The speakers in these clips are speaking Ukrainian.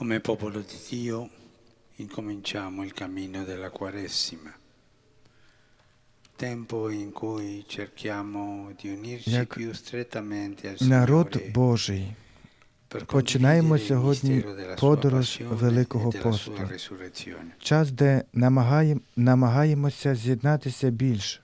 Come popolo di Dio incominciamo il cammino della Quaresima, tempo in cui cerchiamo di unirci Як più strettamente al Народ Божий, починаємо сьогодні подорож Великого e посту. час, де намагаєм, намагаємося з'єднатися більш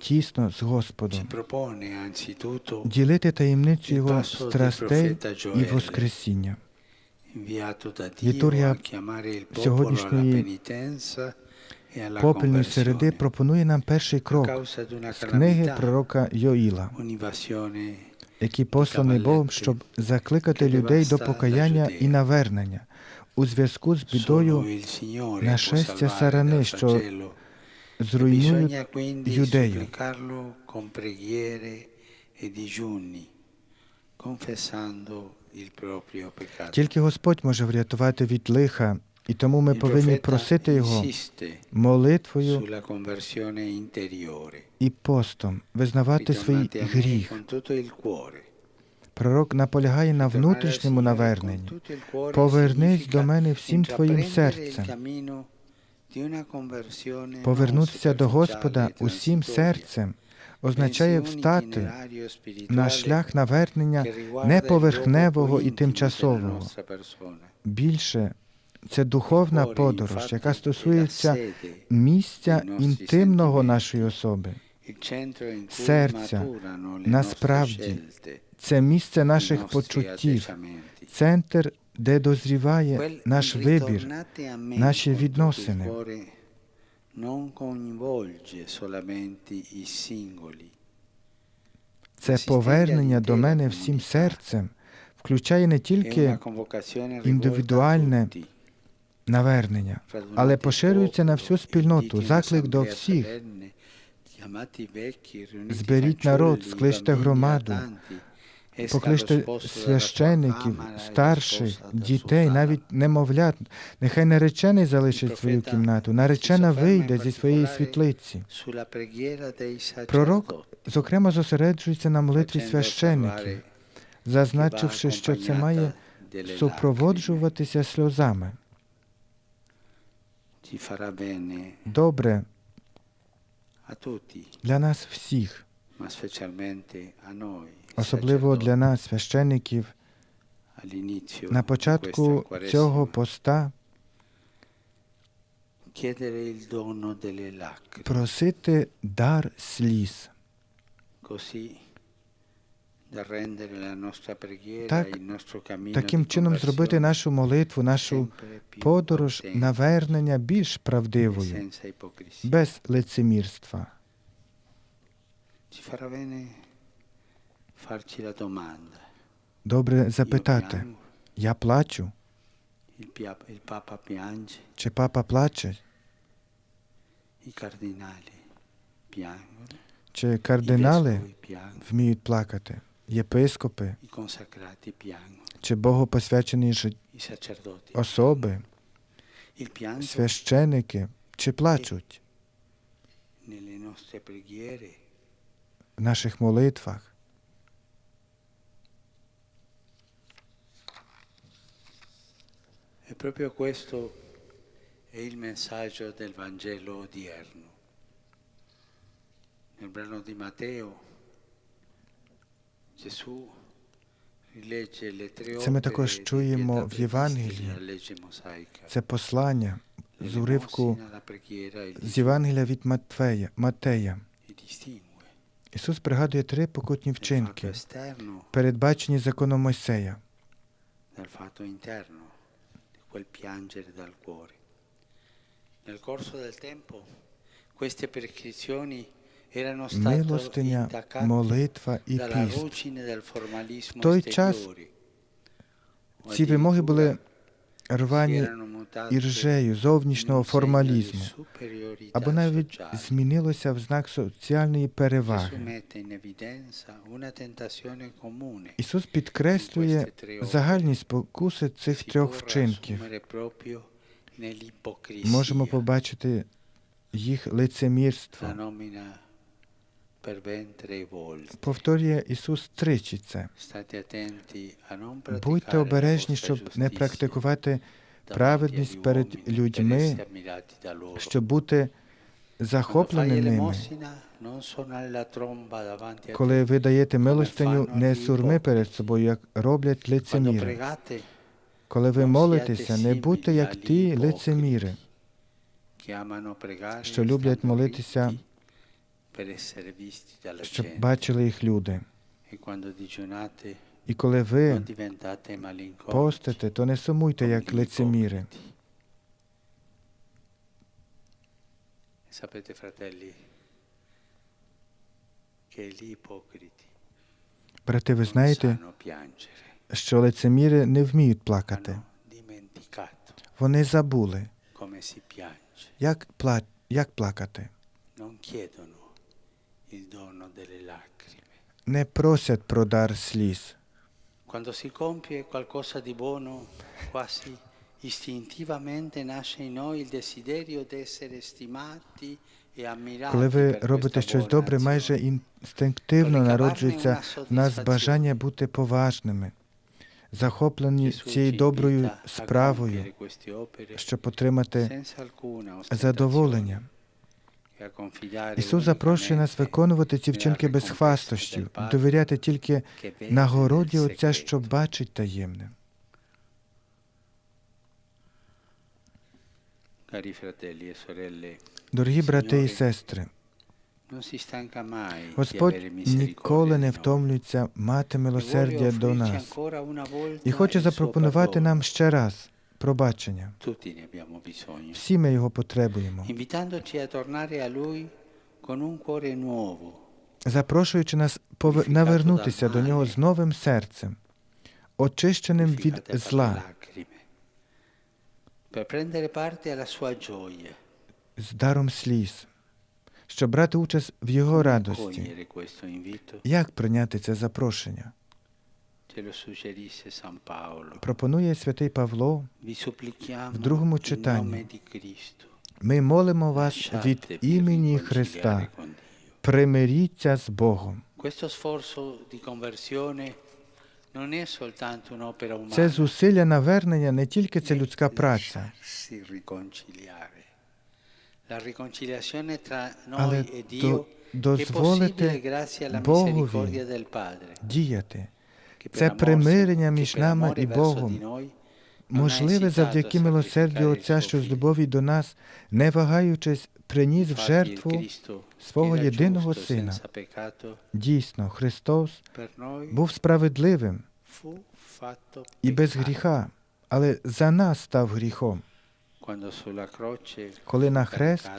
тісно з Господом, ділити таємницю Його страстей і Воскресіння. Alla сьогоднішньої Попільної середи пропонує нам перший крок з книги пророка Йоїла, який посланий Богом, щоб закликати людей до покаяння і навернення у зв'язку з бідою нашестя сарани, що зруйнують Юдею. Тільки Господь може врятувати від лиха, і тому ми повинні просити Його молитвою і постом визнавати свій гріх. Пророк наполягає на внутрішньому наверненні. Повернись до мене всім твоїм серцем. Повернутися до Господа усім серцем означає встати на шлях навернення che riguarda не il поверхневого luogo і тимчасового. Більше це духовна подорож, яка стосується місця інтимного нашої особи. Серця, насправді, Це місце наших почуттів, центр, де дозріває наш вибір, наші відносини. Non coinvolge solamente i singoli, Це повернення до мене всім серцем включає не тільки індивідуальне навернення, але поширюється на всю спільноту, заклик до всіх. Зберіть народ, скличте громаду, Покличте священиків, lo старших, дітей, навіть немовлят. Нехай наречений залишить свою кімнату, наречена вийде зі своєї світлиці. Пророк, зокрема, зосереджується на молитві священників, зазначивши, що це має супроводжуватися сльозами. Добре. для нас всіх, особливо для нас, священників, на початку цього поста просити дар сліз. Так, e Таким чином зробити нашу молитву, нашу подорож навернення більш e правдивою, без лицемірства. Добре запитати, я плачу, чи папа плаче, чи кардинали вміють плакати, єпископи, чи богопосвячені жи- особи, священики, чи плачуть в наших молитвах. E proprio questo è il messaggio del Vangelo odierno. Nel brano di Matteo Gesù rilegge le tre Це ми також чуємо в Євангелії. Це послання з уривку e з Євангелія від Матфея, Матея. Ісус пригадує три покутні вчинки, передбачені законом Мойсея. dal fatto interno, di quel piangere dal cuore. Nel corso del tempo queste prescrizioni erano state Милостиня, молитва і dalla піст. formalismo той час Ці вимоги були рвані іржею зовнішнього формалізму, або навіть змінилося в знак соціальної переваги. Ісус підкреслює загальні спокуси цих трьох вчинків. Можемо побачити їх лицемірство, Повторює Ісус тричі це. Будьте обережні, щоб не практикувати праведність перед людьми, щоб бути Quando fai захопленим ними. Коли ви даєте милостиню, не сурми перед собою, як роблять лицеміри. Коли ви молитеся, не будьте як ті лицеміри, що люблять молитися, щоб бачили їх люди. E І коли ви постите, то не сумуйте, як лицеміри. E sapete, fratelli, che gli ipocriti Брати, ви знаєте, що лицеміри не вміють плакати. Вони забули, як, пла... як плакати. Не просять про дар сліз. Quando si compie qualcosa di buono, quasi istintivamente nasce in noi il desiderio di essere stimati e ammirati Коли ви робите щось добре, майже інстинктивно народжується в нас бажання бути поважними, захоплені цією доброю справою, щоб отримати задоволення. Ісус запрошує нас виконувати ці вчинки без хвастощів, довіряти тільки нагороді Отця, що бачить таємне. Дорогі брати і сестри, Господь ніколи не втомлюється мати милосердя до нас. і хоче запропонувати нам ще раз пробачення. Всі ми його потребуємо, запрошуючи нас навернутися до нього з новим серцем, очищеним від зла, з даром сліз, щоб брати участь в його радості. Як прийняти це запрошення? Пропонує святий Павло. В другому читанні. Ми молимо вас від імені Христа. Примиріться з Богом. Це зусилля навернення не тільки це людська праця, але e дозволити Богові діяти. Це примирення між нами і Богом. Можливе завдяки милосердю Отця, що з любові до нас, не вагаючись, приніс в жертву свого єдиного Сина. Дійсно, Христос був справедливим і без гріха, але за нас став гріхом, коли на хрест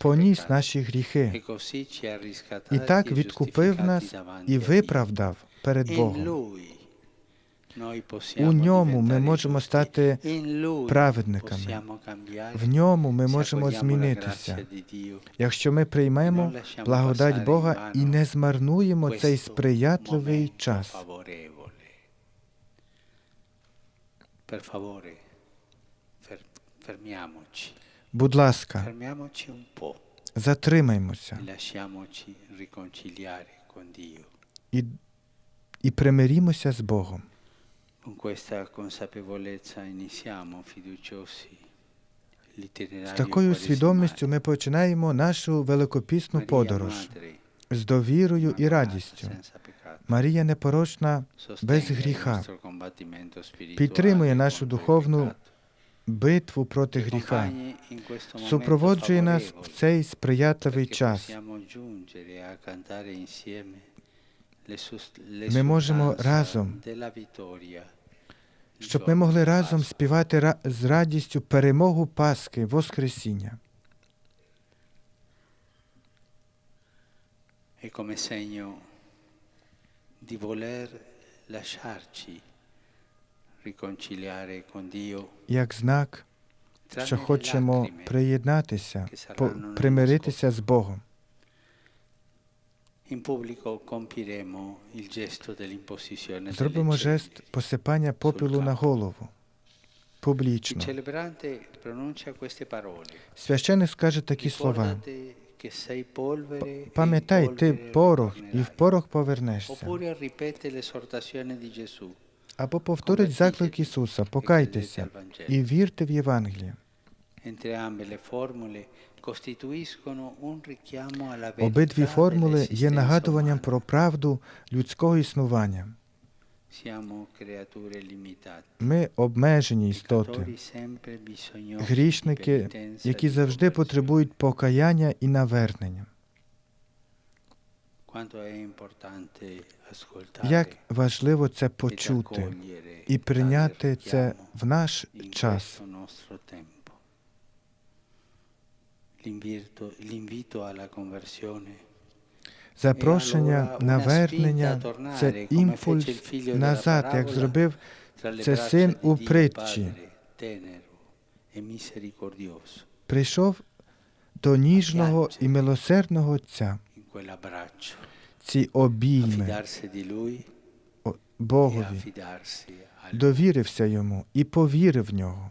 поніс наші гріхи. E і так e відкупив нас і виправдав перед Богом. У ньому ми можемо стати праведниками. В ньому ми можемо змінитися, якщо ми приймемо благодать Бога і не змарнуємо цей сприятливий час. Будь ласка, затримаймося e і, і примирімося з Богом. З такою свідомістю ми починаємо нашу великопісну подорож з довірою і радістю. Марія непорочна, без гріха, підтримує нашу духовну битву проти гріха, супроводжує нас в цей сприятливий час. Ми можемо разом, щоб ми могли разом співати з радістю перемогу Пасхи, Воскресіння. E come segno di voler lasciarci riconciliare con Dio, Як знак, що хочемо приєднатися, примиритися з Богом. Зробимо жест посипання попілу на голову. Публічно. Священик скаже такі слова. Пам'ятай, ти порох, і в порох повернешся. Або повторить заклик Ісуса, покайтеся і вірте в Євангеліє. Entrambe le formule Обидві формули є нагадуванням про правду людського існування. Ми обмежені істоти, грішники, які завжди потребують покаяння і навернення. Як важливо це почути і прийняти це в наш час. Запрошення навернення це імпульс назад, як зробив це син у притчі. Прийшов до ніжного і милосердного Отця. Ці обійми Богові, довірився йому і повірив в нього.